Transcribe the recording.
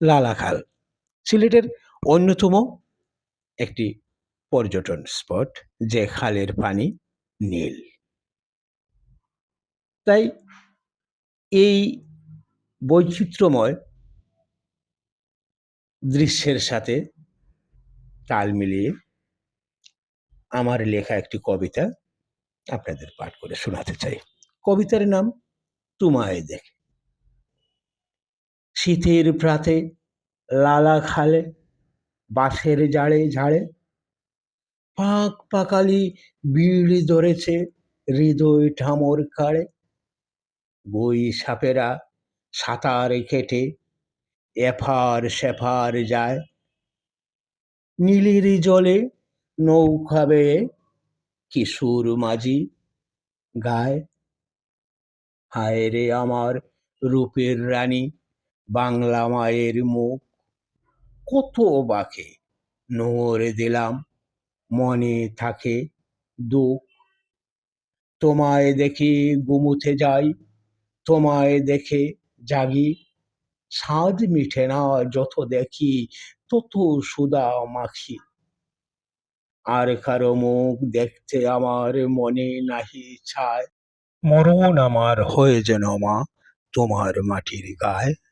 লালাখাল সিলেটের অন্যতম একটি পর্যটন স্পট যে খালের পানি নীল। তাই এই বৈচিত্র্যময় দৃশ্যের সাথে তাল মিলিয়ে আমার লেখা একটি কবিতা আপনাদের পাঠ করে শোনাতে চাই। কবিতার নাম, তোমায় দেখে। শীতের প্রাতে লালা খালে, বাঁশের জাড়ে ঝাড়ে। পাক পাকালি বিড়ি ধরেছে হৃদয় ঠামর কাড়ে। বই সাপেরা সাঁতার কেটে এফার সেফার যায়। নীলের জলে নৌকা বেয়ে কিশোর মাঝি গায়। হায় রে আমার রূপের রানী বাংলা মায়ের মুখ। কত বাকে নোরে দিলাম, মনে থাকে দুঃখ। তোমায় দেখে গুমুথে যাই, তোমায় দেখে জাগি। সাজ মিঠে না, যত দেখি তত সুদা মাখি। আর কারও মুখ দেখতে আমার মনে নাহি ছায়। মরণ আমার হয়ে যেন মা, তোমার মাটির গায়ে।